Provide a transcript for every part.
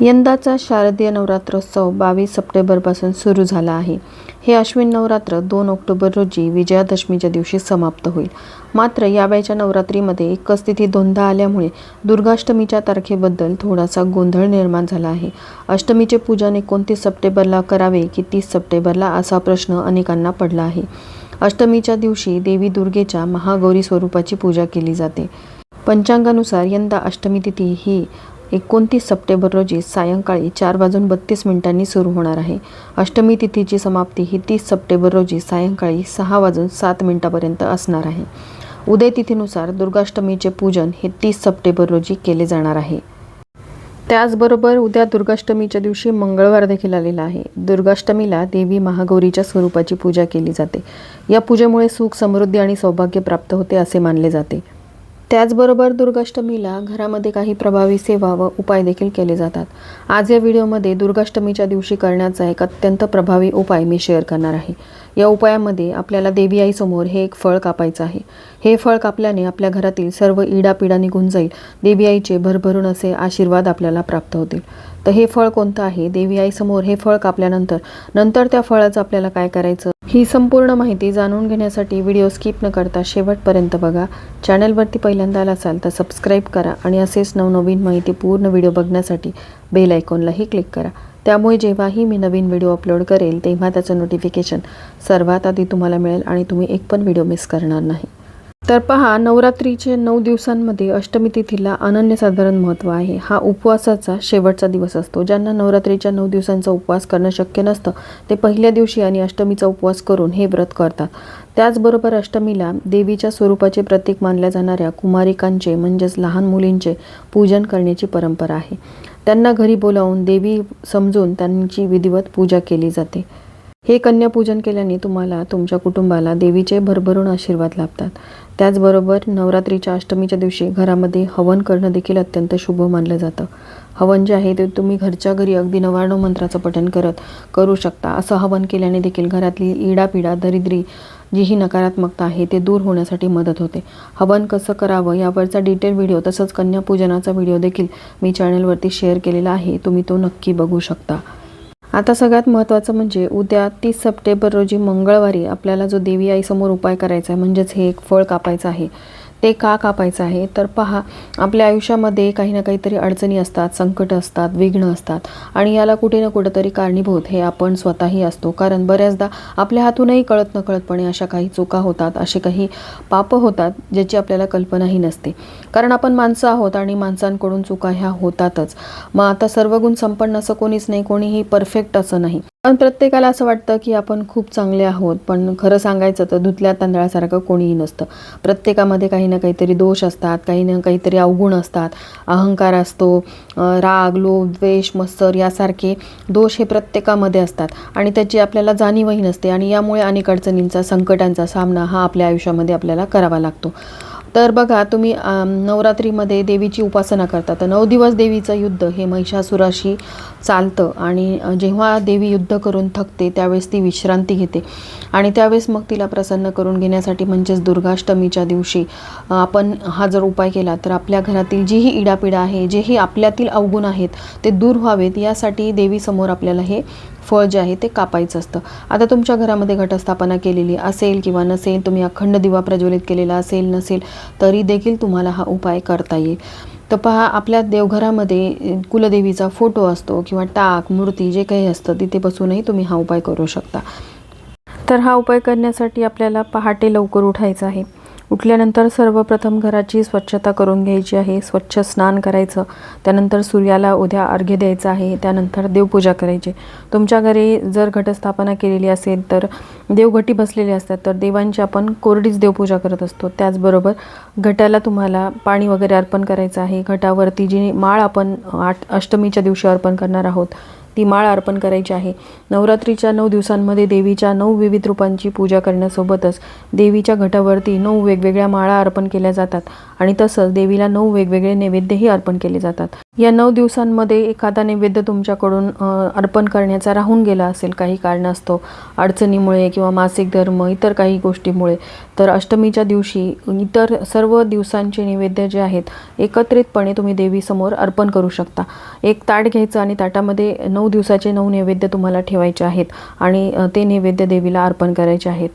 यंदाचा शारदीय नवरात्रोत्सव बावीस सप्टेंबरपासून सुरू झाला आहे. हे अश्विन नवरात्र दोन ऑक्टोबर रोजी विजयादशमीच्या दिवशी समाप्त होईल. मात्र यावेळच्या नवरात्रीमध्ये एकच तिथी दोनदा आल्यामुळे दुर्गाष्टमीच्या तारखेबद्दल थोडासा गोंधळ निर्माण झाला आहे. अष्टमीचे पूजन एकोणतीस सप्टेंबरला करावे की तीस सप्टेंबरला असा प्रश्न अनेकांना पडला आहे. अष्टमीच्या दिवशी देवी दुर्गेच्या महागौरी स्वरूपाची पूजा केली जाते. पंचांगानुसार यंदा अष्टमी तिथी ही एकोणतीस सप्टेंबर रोजी सायंकाळी चार वाजून बत्तीस मिनिटांनी सुरू होणार आहे. अष्टमी तिथीची समाप्ती ही तीस सप्टेंबर रोजी सायंकाळी सहा वाजून सात मिनिटापर्यंत असणार आहे. उदय तिथीनुसार दुर्गाष्टमीचे पूजन हे तीस सप्टेंबर रोजी केले जाणार आहे. त्याचबरोबर उद्या दुर्गाष्टमीच्या दिवशी मंगळवार देखील आलेला आहे. दुर्गाष्टमीला देवी महागौरीच्या स्वरूपाची पूजा केली जाते. या पूजेमुळे सुख समृद्धी आणि सौभाग्य प्राप्त होते असे मानले जाते. त्याचबरोबर दुर्गाष्टमीला घरामध्ये काही प्रभावी सेवा व उपाय देखील केले जातात. आज या व्हिडिओमध्ये दुर्गाष्टमीच्या दिवशी करण्याचा एक अत्यंत प्रभावी उपाय मी शेअर करणार आहे. या उपायामध्ये आपल्याला देवी आईसमोर हे एक फळ कापायचं आहे. हे फळ कापल्याने आपल्या घरातील सर्व इडापिडा निघून जाईल. देवी आईचे भरभरून असे आशीर्वाद आपल्याला प्राप्त होतील. तर हे फळ कोणतं आहे? देवी आईसमोर हे फळ कापल्यानंतर नंतर त्या फळाचं आपल्याला काय करायचं? ही संपूर्ण माहिती जाणून घेण्यासाठी व्हिडिओ स्किप न करता शेवटपर्यंत बघा. चॅनलवरती पहिल्यांदा आला असाल तर सबस्क्राईब करा आणि असेच नवनवीन माहिती पूर्ण व्हिडिओ बघण्यासाठी बेल आयकॉनलाही क्लिक करा. त्यामुळे जेव्हाही मी नवीन व्हिडिओ अपलोड करेल तेव्हा त्याचं नोटिफिकेशन सर्वात आधी तुम्हाला मिळेल आणि तुम्ही एक पण व्हिडिओ मिस करणार नाही. तर पहा नवरात्रीचे नऊ दिवसांमध्ये अष्टमी तिथीला अनन्यसाधारण महत्त्व आहे. हा उपवासाचा शेवटचा दिवस असतो. ज्यांना नवरात्रीच्या नऊ दिवसांचा उपवास करणं शक्य नसतं ते पहिल्या दिवशी आणि अष्टमीचा उपवास करून हे व्रत करतात. त्याचबरोबर अष्टमीला देवीच्या स्वरूपाचे प्रतीक मानल्या जाणाऱ्या कुमारिकांचे म्हणजेच लहान मुलींचे पूजन करण्याची परंपरा आहे. त्यांना घरी बोलावून देवी समजून त्यांची विधिवत पूजा केली जाते. हे कन्यापूजन केल्याने तुम्हाला तुमच्या कुटुंबाला देवीचे भरभरून आशीर्वाद लाभतात. त्याचबरोबर नवरात्रीच्या अष्टमीच्या दिवशी घरामध्ये हवन करणं देखील अत्यंत शुभ मानलं जातं. हवन जे आहे ते तुम्ही घरच्या घरी अगदी नवाण्णव मंत्राचं पठण करत करू शकता. असं हवन केल्याने देखील घरातली इडापिडा दरिद्री जी ही नकारात्मकता आहे ते दूर होण्यासाठी मदत होते. हवन कसं करावं यावरचा डिटेल व्हिडिओ तसंच कन्यापूजनाचा व्हिडिओ देखील मी चॅनलवरती शेअर केलेला आहे. तुम्ही तो नक्की बघू शकता. आता सगळ्यात महत्त्वाचं म्हणजे उद्या तीस सप्टेंबर रोजी मंगळवारी आपल्याला जो देवी आईसमोर उपाय करायचा आहे म्हणजेच हे एक फळ कापायचं आहे. ते का कापायचं आहे? तर पहा आपल्या आयुष्यामध्ये काही ना काहीतरी अडचणी असतात संकट असतात विघ्न असतात आणि याला कुठे ना कुठंतरी कारणीभूत हे आपण स्वतःही असतो. कारण बऱ्याचदा आपल्या हातूनही कळत नकळतपणे अशा काही चुका होतात असे काही पापं होतात ज्याची आपल्याला कल्पनाही नसते. कारण आपण माणसं आहोत आणि माणसांकडून चुका ह्या होतातच. मग आता सर्व गुण संपन्न असं कोणीच नाही कोणीही परफेक्ट असं नाही. पण प्रत्येकाला असं वाटतं की आपण खूप चांगले आहोत पण खरं सांगायचं तर धुतल्या तांदळासारखं कोणीही नसतं. प्रत्येकामध्ये काही ना काहीतरी दोष असतात काही ना काहीतरी अवगुण असतात. अहंकार असतो राग लोभ द्वेष मत्सर यासारखे दोष हे प्रत्येकामध्ये असतात आणि त्याची आपल्याला जाणीवही नसते आणि यामुळे अनेक अडचणींचा संकटांचा सामना हा आपल्या आयुष्यामध्ये आपल्याला करावा लागतो. तर बघा तुम्ही नवरात्रीमध्ये देवीची उपासना करता. तर नऊ दिवस देवीचं युद्ध हे महिषासुराशी चालतं आणि जेव्हा देवी युद्ध करून थकते त्यावेळेस ती विश्रांती घेते. आणि त्यावेळेस मग तिला प्रसन्न करून घेण्यासाठी म्हणजेच दुर्गाष्टमीच्या दिवशी आपण हा जर उपाय केला तर आपल्या घरातील जीही इडापिडा आहे जेही आपल्यातील अवगुण आहेत ते दूर व्हावेत. यासाठी देवीसमोर आपल्याला हे फळ जे आहे ते कापायचं असतं. आता तुमच्या घरामध्ये घटस्थापना केलेली असेल किंवा नसेल तुम्ही अखंड दिवा प्रज्वलित केलेला असेल नसेल तरी देखील तुम्हाला हा उपाय करता येईल. तर पहा आपल्या देवघरामध्ये कुलदेवीचा फोटो असतो किंवा टाक मूर्ती जे काही असतं तिथे बसूनही तुम्ही हा उपाय करू शकता. तर हा उपाय करण्यासाठी आपल्याला पहाटे लवकर उठायचं आहे. उठल्यानंतर सर्वप्रथम घराची स्वच्छता करून घ्यायची आहे. स्वच्छ स्नान करायचं. त्यानंतर सूर्याला उद्या अर्घ्य द्यायचं आहे. त्यानंतर देवपूजा करायची. तुमच्या घरी जर घटस्थापना केलेली असेल तर देवघटी बसलेले असतात. तर देवांची आपण कोरडीच देवपूजा करत असतो. त्याचबरोबर घटाला तुम्हाला पाणी वगैरे अर्पण करायचं आहे. घटावरती जी माळ आपण आठ अष्टमीच्या दिवशी अर्पण करणार आहोत ती माळ अर्पण करायची आहे. नवरात्रीच्या नऊ दिवसांमध्ये देवीच्या नऊ विविध रूपांची पूजा करण्यासोबतच देवीच्या घटावरती नऊ वेगवेगळ्या माळा अर्पण केल्या जातात आणि तसंच देवीला नऊ वेगवेगळे नैवेद्यही अर्पण केले जातात. या नऊ दिवसांमध्ये एखादा नैवेद्य तुमच्याकडून अर्पण करण्याचा राहून गेला असेल काही कारणास्तव अडचणीमुळे किंवा मासिक धर्म इतर काही गोष्टीमुळे तर अष्टमीच्या दिवशी इतर सर्व दिवसांचे नैवेद्य जे आहेत एकत्रितपणे तुम्ही देवीसमोर अर्पण करू शकता. एक ताट घ्यायचं आणि ताटामध्ये नऊ दिवसाचे नऊ नैवेद्य तुम्हाला ठेवायचे आहेत आणि ते नैवेद्य देवीला अर्पण करायचे आहेत.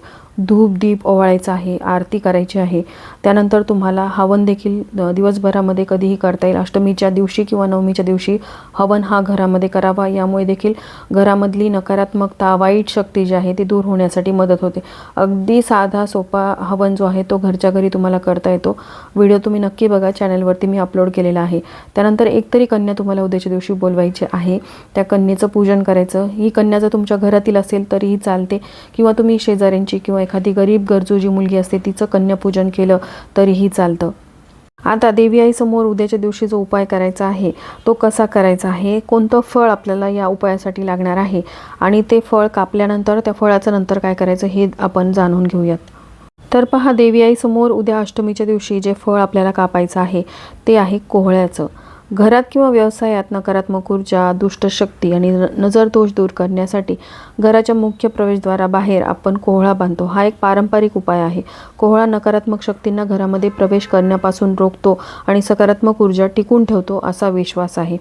धूप दीप ओवाळायचा आहे आरती करायची आहे. त्यानंतर तुम्हाला हवन देखील दिवसभरामध्ये कधीही करता येईल. अष्टमीच्या दिवशी किंवा नवमीच्या दिवशी हवन हा घरामध्ये करावा. यामुळे देखील घरामधली नकारात्मकता वाईट शक्ती जी आहे ती दूर होण्यासाठी मदत होते. अगदी साधा सोपा हवन जो आहे तो घरच्या घरी तुम्हाला करता येतो. व्हिडिओ तुम्ही नक्की बघा. चॅनलवरती मी अपलोड केलेला आहे. त्यानंतर एकतरी कन्या तुम्हाला उद्याच्या दिवशी बोलवायची आहे. त्या कन्येचं पूजन करायचं. ही कन्या जर तुमच्या घरातील असेल तरीही चालते. किंवा तुम्ही शेजाऱ्यांची किंवा एखादी गरीब गरजू जी मुलगी असते तिचं कन्यापूजन केलं तरीही चालतं. आता देवी आईसमोर उद्याच्या दिवशी जो उपाय करायचा आहे तो कसा करायचा आहे? कोणतं फळ आपल्याला या उपायासाठी लागणार आहे? आणि ते फळ कापल्यानंतर त्या फळाचं नंतर काय करायचं हे आपण जाणून घेऊयात. तर पहा देवी आईसमोर उद्या अष्टमीच्या दिवशी जे फळ आपल्याला कापायचं आहे ते आहे कोहळ्याचं. घरात किंवा व्यवसायात नकारात्मक ऊर्जा दुष्टशक्ती आणि न- दूर करण्यासाठी घराच्या मुख्य प्रवेशद्वाराबाहेर आपण कोहळा बांधतो. हा एक पारंपरिक उपाय आहे. कोहळा नकारात्मक शक्तींना घरामध्ये प्रवेश करण्यापासून रोखतो आणि सकारात्मक ऊर्जा टिकून ठेवतो असा विश्वास आहे.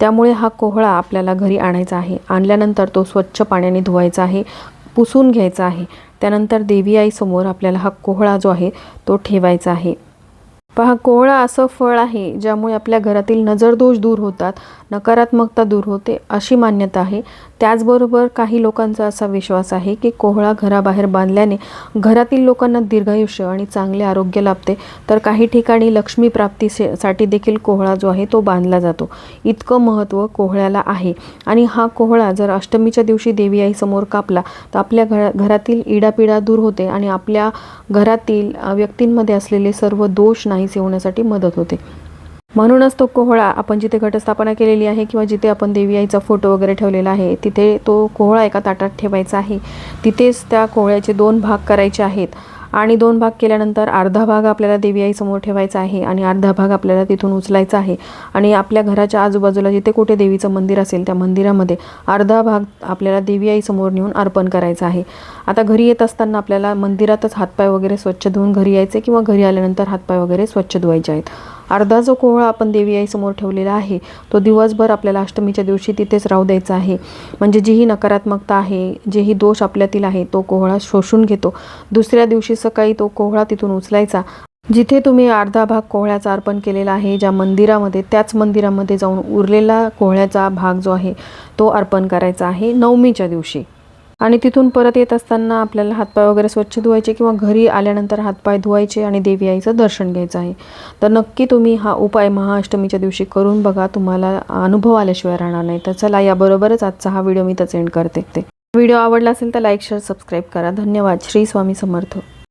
त्यामुळे हा कोहळा आपल्याला घरी आणायचा आहे. आणल्यानंतर तो स्वच्छ पाण्याने धुवायचा आहे पुसून घ्यायचा आहे. त्यानंतर देवी आईसमोर आपल्याला हा कोहळा जो आहे तो ठेवायचा आहे. पहा कोहळा असं फळ आहे ज्यामुळे आपल्या घरातील नजरदोष दूर होतात. नकारात्मकता दूर होते अशी मान्यता आहे. त्याचबरोबर काही लोकांचा असा विश्वास आहे की कोहळा घराबाहेर बांधल्याने घरातील लोकांना दीर्घायुष्य आणि चांगले आरोग्य लाभते. तर काही ठिकाणी लक्ष्मी प्राप्तीसे- साठी देखील कोहळा जो आहे तो बांधला जातो. इतकं महत्त्व कोहळ्याला आहे. आणि हा कोहळा जर अष्टमीच्या दिवशी देवी आईसमोर कापला तर आपल्या घरा घरातील इडापिडा दूर होते आणि आपल्या घरातील व्यक्तींमध्ये असलेले सर्व दोष नाहीसे होण्यासाठी मदत होते. म्हणूनच तो कोहळा आपण जिथे घटस्थापना केलेली आहे किंवा जिथे आपण देवी आईचा फोटो वगैरे ठेवलेला आहे तिथे तो कोहळा एका ताटात ठेवायचा आहे. तिथेच त्या कोहळ्याचे दोन भाग करायचे आहेत. आणि दोन भाग केल्यानंतर अर्धा भाग आपल्याला देवी आईसमोर ठेवायचा आहे आणि अर्धा भाग आपल्याला तिथून उचलायचा आहे. आणि आपल्या घराच्या आजूबाजूला जिथे कुठे देवीचं मंदिर असेल त्या मंदिरामध्ये अर्धा भाग आपल्याला देवी आईसमोर नेऊन अर्पण करायचा आहे. आता घरी येत असताना आपल्याला मंदिरातच हातपाय वगैरे स्वच्छ धुवून घरी यायचे किंवा घरी आल्यानंतर हातपाय वगैरे स्वच्छ धुवायचे आहेत. अर्धा जो कोहळा आपण देवी आईसमोर ठेवलेला आहे तो दिवसभर आपल्याला अष्टमीच्या दिवशी तिथेच राहू द्यायचा आहे. म्हणजे जी ही नकारात्मकता आहे जे ही दोष आपल्यातील आहे तो कोहळा शोषून घेतो. दुसऱ्या दिवशी सकाळी तो कोहळा तिथून उचलायचा. जिथे तुम्ही अर्धा भाग कोहळ्याचा अर्पण केलेला आहे ज्या मंदिरामध्ये त्याच मंदिरामध्ये जाऊन उरलेला कोहळ्याचा भाग जो आहे तो अर्पण करायचा आहे नवमीच्या दिवशी. आणि तिथून परत येत असताना आपल्याला हातपाय वगैरे स्वच्छ धुवायचे किंवा घरी आल्यानंतर हातपाय धुवायचे आणि देवी आईचं दर्शन घ्यायचं आहे. तर नक्की तुम्ही हा उपाय महाअष्टमीच्या दिवशी करून बघा. तुम्हाला अनुभव आल्याशिवाय राहणार नाही. तर चला याबरोबरच आजचा हा व्हिडिओ मी तर एंड करते. ते व्हिडिओ आवडला असेल तर लाईक शेअर सबस्क्राईब करा. धन्यवाद. श्री स्वामी समर्थ.